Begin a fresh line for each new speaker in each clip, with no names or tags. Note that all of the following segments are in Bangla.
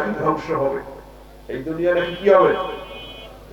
ধ্বংস হবে। এই দুনিয়া নাকি কি হবে?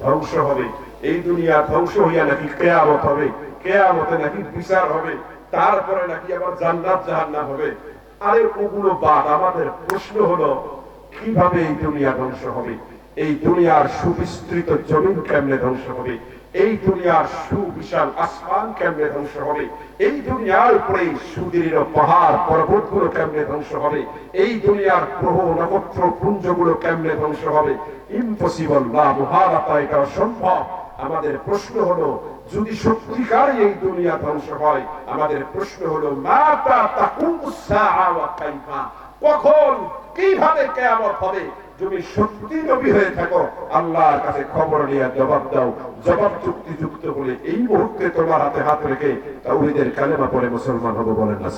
ধ্বংস হবে। এই দুনিয়া ধ্বংস হইয়া নাকি কেয়ামত হবে। কেয়ামতে নাকি বিচার হবে। তারপরে নাকি আবার জান্নাত, জাহান্নাম হবে। আরে, ওগুলো বাদ, আমাদের প্রশ্ন হলো, কীভাবে এই দুনিয়া ধ্বংস হবে? এই দুনিয়ার সুবিস্তৃত জমিন কেমনে ধ্বংস হবে? এই দুনিয়ার সুবিশাল আসমান কেমনে ধ্বংস হবে? এই দুনিয়ার উপরে সুদীর্ঘ পাহাড় পর্বতগুলো কেমনে ধ্বংস হবে? এই দুনিয়ার গ্রহ নক্ষত্র পুঞ্জগুলো কেমনে ধ্বংস হবে? ইম্পসিবল না মহারাতা এটা অসম্ভব আমাদের প্রশ্ন হলো, যদি সত্যিকার এই দুনিয়া ধ্বংস হয়, আমাদের প্রশ্ন হলো, মাতা তাকুমুসা ওয়া কাইফা। কখন, কীভাবে কেয়ামত হবে? তুমি সত্যি নবী হয়ে থাকো, আল্লাহর কাছে খবর নিয়ে জবাব দাও। জবাব চুক্তি যুক্ত বলে এই মুহূর্তে তোমার হাতে হাত রেখে তাওহীদের কালেমা পড়ে মুসলমান হব বলেন না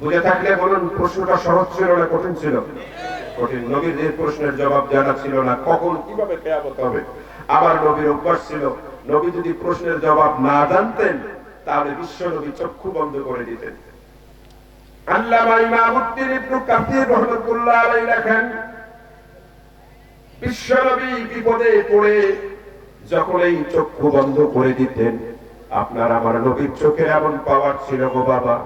বুঝে থাকলে বলুন, প্রশ্নটা সহজ ছিল না কঠিন ছিল? কঠিন। নবীর এই প্রশ্নের জবাব জানা ছিল না, কখন কীভাবে কেয়ামত হবে? আমার নবীর অভ্যাস ছিল, নবী যদি প্রশ্নের জবাব না জানতেন, তাহলে বিশ্ব নবী চক্ষু বন্ধ করে দিতেন। চক্ষু বন্ধ আপনার আমার নবীর এমন পাওয়ার ছিল গো বাবা।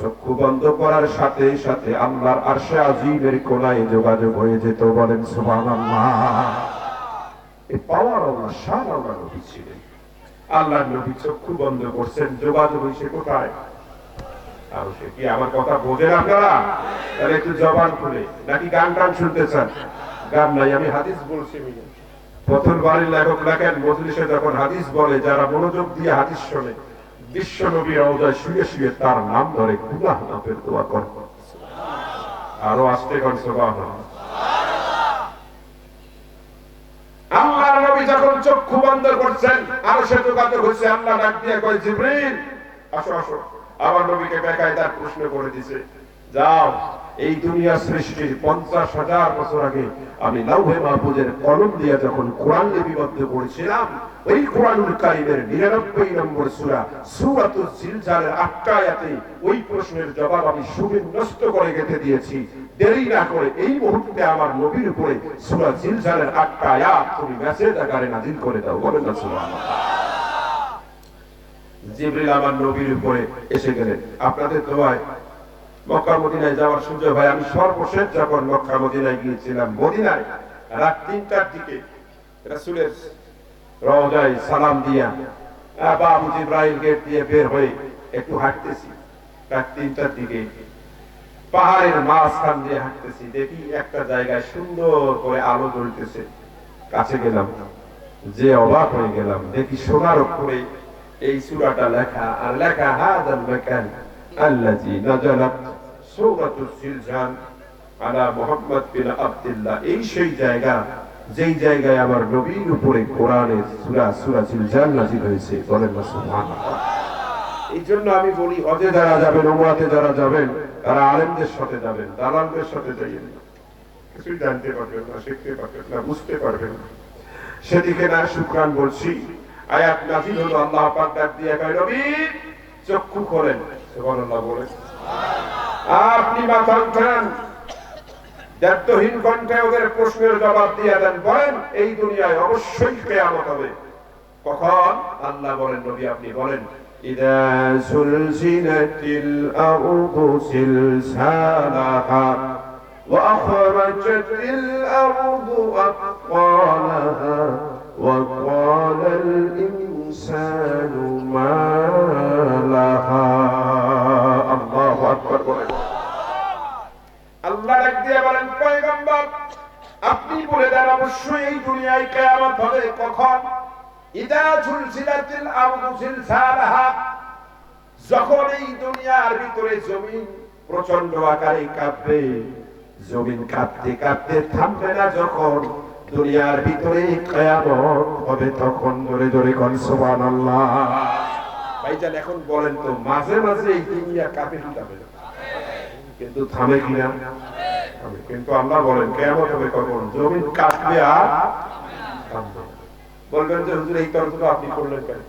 চক্ষু বন্ধ করার সাথে সাথে আল্লাহর আরশে আজিমের কোনায় যোগাযোগ হয়ে যেত, বলেন সুবহানাল্লাহ। পাওয়ার আল্লাহ আল্লাহ নবী ছিলেন। আল্লাহর নবী চক্ষু বন্ধ করছেন, যোগাযোগ হয়েছে কোথায়? সে কি আমার কথা বোঝেন আপনারা? তাহলে একটু জবান খুলে। নাকি গান টান শুনতে চান? গান নাই আমি হাদিস বলছি প্রথম বাড়ির লেখক লেখেন মজলিসে যখন হাদিস বলে যারা মনোযোগ দিয়ে হাদিস শোনে বিশ্ব নবী রওজায় শুয়ে শুয়ে তার নাম ধরে গুনাহ মাফের দোয়া কর। আরও আসতে কর সুবহানাল্লাহ। আল্লাহর নবী যখন চক্ষু বন্ধ করছেন আর সে যোগাযোগ হচ্ছে আল্লাহ ডাক দিয়ে কয় জিবরিল আসো আসো। আমার নবীকে বেকায়দার প্রশ্ন করে দিছে, যাও, এই দুনিয়া সৃষ্টির পঞ্চাশ হাজার বছর আগে আমি লাউহে মাহফুজের কলম দিয়ে যখন কোরআন লিপিবদ্ধ করেছিলাম, ওই কোরআনুল কারিমের নিরানব্বই নম্বর সুরা সুরাতুল জিলজালের আটটা ওই প্রশ্নের জবাব আমি সুবিন্যস্ত করে গেঁথে দিয়েছি। দেরি না করে এই মুহূর্তে আমার নবীর উপরে সুরা জিলজালের আটটা আয়াত তুমি মেসেজ আকারে নাজিল করে দাও। বলেন না সুবহানাল্লাহ। জিবরিল আমার নবীর উপরে এসে গেলেন। আপনাদের দোয়ায় মক্কা মদিনায় যাওয়ার সুযোগ হয়। আমি সর্বশেষ যখন মক্কা মদিনায় গিয়েছিলাম, মদিনায় রাত তিনটার দিকে রাসূলের রওজায় সালাম দিয়া বাবু জিব্রাইল গেট দিয়ে বের হয়ে একটু হাঁটতেছি। রাত তিনটার দিকে পাহাড়ের মাঝখান দিয়ে হাঁটতেছি। দেখি একটা জায়গায় সুন্দর করে আলো জ্বলতেছে। কাছে গেলাম, যে অবাক হয়ে গেলাম। দেখি সোনার অক্ষরে এই সূরাটা লেখা, আর লেখা হাদাল মাকান আল্লাজি নাজালাত সূরাতুল জিলজাল আলা মুহাম্মদ বিন আব্দুল্লাহ। এই সেই জায়গা, যেই জায়গায় আমার নবীর উপরে কোরআনের সূরা সূরা জিলজাল নাযিল হয়েছে। বলেন না, সুবহানাল্লাহ। এই জন্য আমি বলি, হজে যারা যাবেন ওমরাতে যারা যাবেন, তারা আলেমদের সাথে যাবেন, দালালদের সাথে যাইয়েন। কিছুই জানতে পারবেন না, শিখতে পারবেন না, বুঝতে পারবেন না। সেদিকে না শুক্রান বলছি আয়াত নাজিল হলো আল্লাহ পাক ডাক দিয়ে কয় নবী চক্ষু খোলেন সুবহানাল্লাহ বলে আপনি মাথা উঠান দায়িত্বহীন কণ্ঠে ওদের প্রশ্নের জবাব দিয়ে দেন বলেন এই দুনিয়ায় অবশ্যই কেয়ামত হবে কখন আল্লাহ বলেন নবী আপনি বলেন ইদা সুলসিলাতিল আরদু সিলসালাহা وأخرجت الأرض أثقالها কখন ইদা জুলজিলাতিল আরদু জিলজালাহা যখন এই দুনিয়ার ভিতরে জমিন প্রচণ্ড আকারে কাঁপবে, জমিন কাঁপতে কাঁপতে থামবে না যখন দুনিয়ার ভিতরে কিয়ামত হবে তখন জোরে জোরে কোন সুবহানাল্লাহ। ভাইজান, এখন বলেন তো, মাঝে মাঝে এই দুনিয়া কাঁপে কি কিন্তু থামে কিনা কিন্তু আল্লাহ বলেন কেমন হবে কখন? জমিন কাটবে আর থামবে। বলবেন যে, হুজুর, এই তর্ক আপনি করলেন কেন?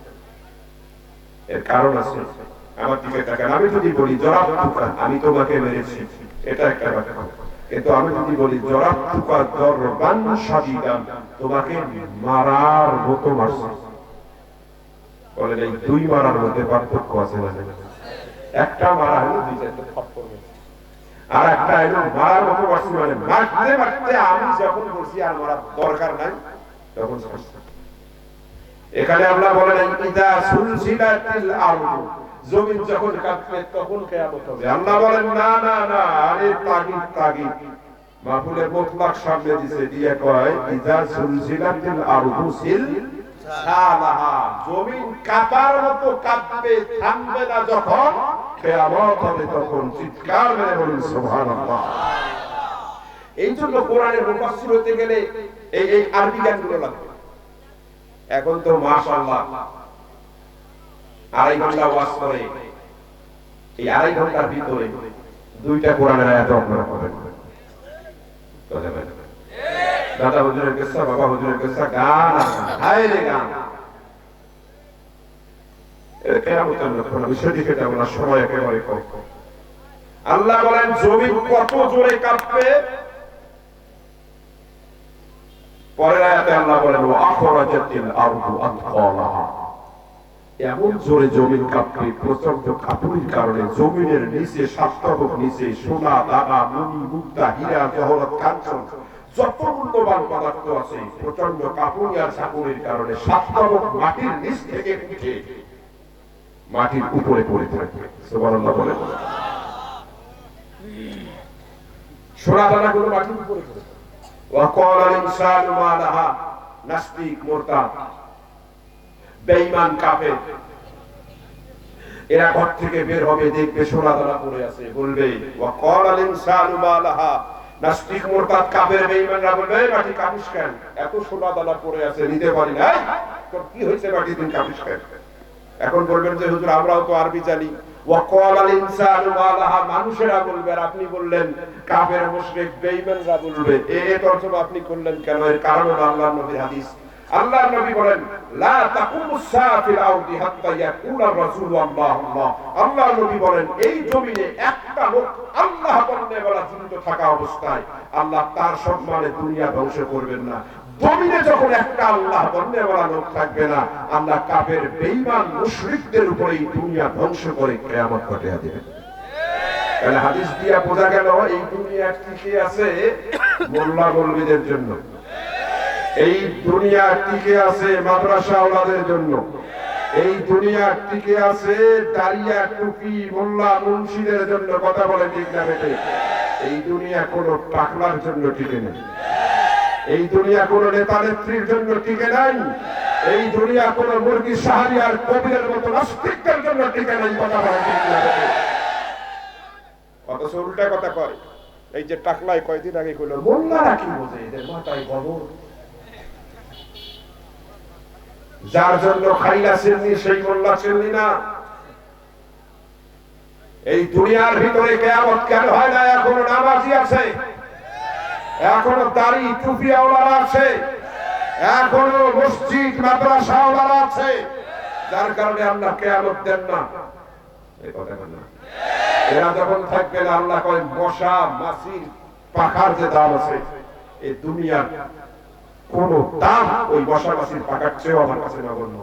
এর কারণ আছে। আমার দিকে তাকান। আমি যদি বলি জবাব তুকা আমি তোমাকে মেরেছি। এটা একটা ব্যাখ্যা কিন্তু আমি যদি বলি জরাত্তুকা জরবান শাদীদান তোমাকে মারার মতো মারছে। বলেন, এই দুই মারার মধ্যে পার্থক্য আছে না একটা মারা হলো দুই চারটে মেরেছে। আর একটা হলো, মারার মতো মারছি মানে মারতে মারতে আমি যখন বলছি আর মারার দরকার নাই, তখন ছাড়ছে। এখানে আমরা বলেন, ইদা সুলসিলাতিল আরদু। জমিন যখন কাঁপবে তখন কিয়ামত হবে। আল্লাহ বলেন, না না না, আরে তাগিদ তাগিদ। মাহফুলের মুতলাক সামনে দিছে, দিয়ে কয়, ইদা সুলসিলাতিল আরদু সিল সালাহা। জমিন কাঁপার মতো কাঁপবে থামবে না যখন কিয়ামত হবে, তখন চিৎকার মেরে বলুন, সুবহানাল্লাহ। এই জন্য কোরআনের মুফাসসির হতে গেলে এই এই আরবি জ্ঞানগুলো লাগবে। এখন তো মাশাআল্লাহ। আড়াই ঘণ্টা ওয়াজ করে। এই আড়াই ঘণ্টার ভিতরে দুইটা কোরআনের আয়াত আপনারা পড়েন দাদা হুজুরের কিসসা বাবা হুজুরের কিসসা গান হায় রে গান। আল্লাহ বলেন, জমিন কত জোরে কাঁপবে পরের আয়াতে আল্লাহ বলেন আখরাজাতিল আরদু আতকালাহা। এমন জোরে জমিন কাঁপবে প্রচণ্ড কাঁপুনির কারণে জমিনের নিচে নিচে সোনা, দানা মুক্তা, হীরা, জহরত, কাঞ্চন, যত মূল্যবান পদার্থ আছে প্রচণ্ড কাঁপুনি আর সাপুনির কারণে মাটির নিচ থেকে উঠে মাটির উপরে পড়ে থাকবে সুবহানাল্লাহ বলে সোনা মাটির উপরে পড়ে وقال الإنسان ما لها নাস্তিক মোরতাদ বেঈমান কাফের এরা ঘর থেকে বের হবে দেখবে সোনা দানা পড়ে আছে বলবে وقال الإنسان ما لها নাস্তিক মোরতাদ কাফের বেঈমানরা বলবে "এই মাটি কাপিস কেন এত সোনা দানা পড়ে আছে নিতে পারি না এই, তোর কি হয়েছে মাটি তুমি কাপিস কেন এখন বলবেন যে হুজুর আমরাও তো আরবি জানি মানুষেরা বলবে আপনি বললেন বলবে। তরজমা আপনি করলেন কেন? এর কারণ হাদিস। নবী বলেন, লা আরদি হাত্তা ইয়াকুলা রাসূলু আল্লাহ আল্লাহ। নবী বলেন, এই জমিনে একটা লোক আল্লাহ বলনে বলা জীবিত থাকা অবস্থায়, আল্লাহ তার সম্মানে দুনিয়া ধ্বংস করবেন না। জমিনে যখন একটা আল্লাহ বন্যেওয়ালা লোক থাকবে না, আল্লাহ কাফের বেঈমান মুশরিকদের উপরে এই দুনিয়া ধ্বংস করে কিয়ামত ঘটিয়ে দিবেন তাহলে হাদিস দিয়া বোঝা গেল, এই দুনিয়া টিকে আছে? মোল্লা জন্য। এই দুনিয়া টিকে আছে? মাদ্রাসা ওলাদের জন্য। এই দুনিয়া টিকে আছে? দাঁড়িয়া টুপি, মোল্লা, মুন্সিদের জন্য কথা বলে ঠিক না এই দুনিয়া কোনো টাকলার জন্য টিকে নেই এই দুনিয়া কোন নেতা নেত্রীর জন্য টিকে নাই। এই দুনিয়া কোন মুরগি সাহারি আর কবিরের মতো নাস্তিকদের জন্য টিকে নাই কথা? অথচ উল্টা কথা কয় এই যে টাকলাই কয়দিন আগে কইল মোল্লারা কি বোঝে এদের মাথায় খবর যার জন্য খাইলা চিননি সেই মোল্লা চিনলি না। এই দুনিয়ার ভিতরে কেয়ামত কেন হয় না? এখনও নামাজি আছে। এখনও দাড়ি টুপি আছে। এখনও মসজিদ মাদ্রাসা আওলারা আছে। যার কারণে আল্লাহ কেয়ামত দেন না। বল। এরা যখন আল্লাহ কয়, মশা মাছির পাখার যে দাম আছে এই দুনিয়ার কোন দাম ওই মশা, মাছির পাখার চেয়েও আমার কাছে নগণ্য।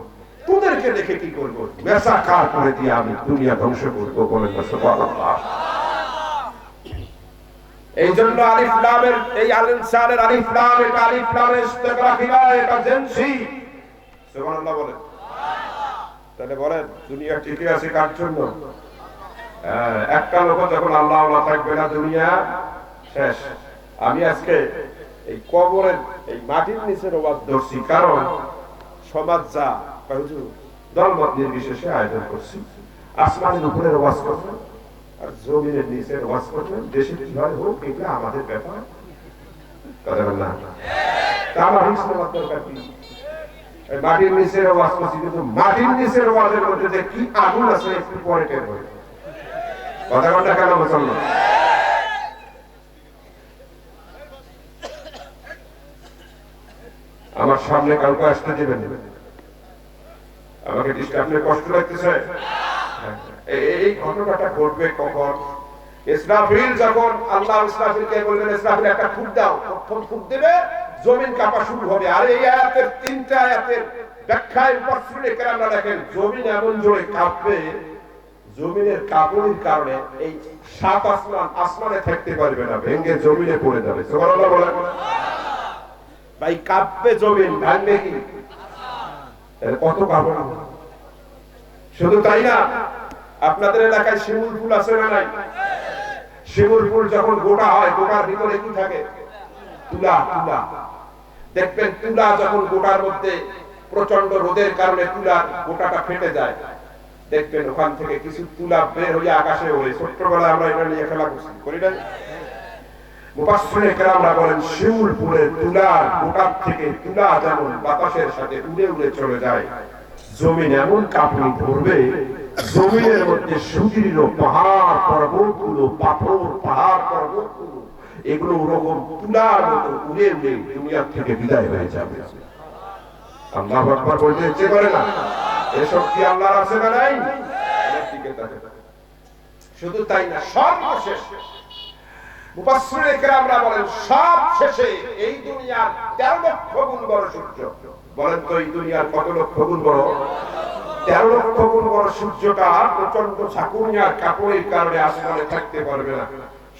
তোদেরকে দেখে কি করব? মেসা কার করে দিয়ে আমি দুনিয়া ধ্বংস করব সুবহানাল্লাহ। এই জন্য আলিফ লামের এই আল ইনসানের আলিফ লাম এটা আলিফ লামের জেনসি। সুবহানাল্লাহ তাহলে বলেন দুনিয়া টিকে আছে কার জন্য? হ্যাঁ, একটা লোক যখন আল্লাহ আল্লাহ থাকবে না দুনিয়া শেষ। আমি আজকে এই কবরের এই মাটির নিচের ওয়াজ ধরছি কারণ সমাজ যা দলমত নির্বিশেষে আয়োজন করছি। আসমানের উপরের ওয়াজ করবেন আর জমিনের নিচের ওয়াজ দেশে কি হয়, হোক আমাদের ব্যাপার। না আমার সামনে কাউকে আসতে দেবেন আমাকে ডিস্টার্ব কষ্ট লাগতেছে। জমিন কাঁপা শুরু হবে। আর এই আয়াতের তিনটা আয়াতের ব্যাখ্যায় দেখেন, জমিন এমন জোরে কাঁপবে, জমিনের কারণে এই সাত আসমান আসমানে থাকতে পারবে না, ভেঙে জমিনে পড়ে যাবে। ভাই, কাঁপবে জমিন, ভাঙবে কি? কত কাঁপনা শুধু তাই না? আপনাদের এলাকায় শিমুল ফুল আছে না নাই? শিমুল ফুল যখন গোটা হয়, গোটার ভিতরে কি থাকে? তুলা তুলা। দেখবেন তুলা যখন গোটার মধ্যে প্রচণ্ড রোদের কারণে তুলার গোটাটা ফেটে যায়। দেখবেন ওখান থেকে কিছু তুলা বের হয়ে আকাশে ওড়ে। ছোট্টবেলায় আমরা এটা নিয়ে খেলা করছি, করি না বলেন, শিমুল ফুলের তুলার গোটার থেকে তুলা যেমন বাতাসের সাথে উড়ে উড়ে চলে যায়, জমিন এমন কাঁপুনি ধরবে জমিনের মধ্যে সুদীর্ঘ পাহাড় পর্বতগুলো, পাথর, পাহাড় পর্বতগুলো, এগুলো ওরকম তুলার মতো উড়ে উড়ে দুনিয়ার থেকে বিদায় হয়ে যাবে। আল্লাহ বলতে ইচ্ছে করে না? এসব কি আল্লাহর আছে না নাই। শুধু তাই না সর্বশেষ বলেন, সব শেষে এই দুনিয়ার 13 লক্ষ গুণ বড় সূর্য। বলেন তো এই দুনিয়ার কত লক্ষ গুণ বড়? তেরো লক্ষ গুণ বড় সূর্যটা প্রচণ্ড কাপড়ের কারণে আসমানে থাকতে পারবে না।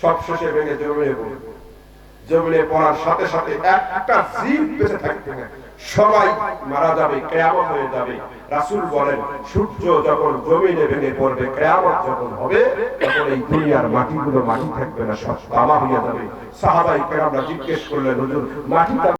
সব শেষে ভেঙে জমিনে পড়বে। পড়ার সাথে সাথে একটা জীব বেঁচে থাকবে। না সবাই মারা যাবে, কেয়ামত হয়ে যাবে। রাসূল বলেন, সূর্য যখন জমিনে ভেঙে পড়বে, কেয়ামত যখন হবে, তখন এই দুনিয়ার মাটিগুলো মাটি থাকবে না, সব তামা হয়ে যাবে। সাহাবাই কেরামরা জিজ্ঞেস করলেন, হুজুর মাটি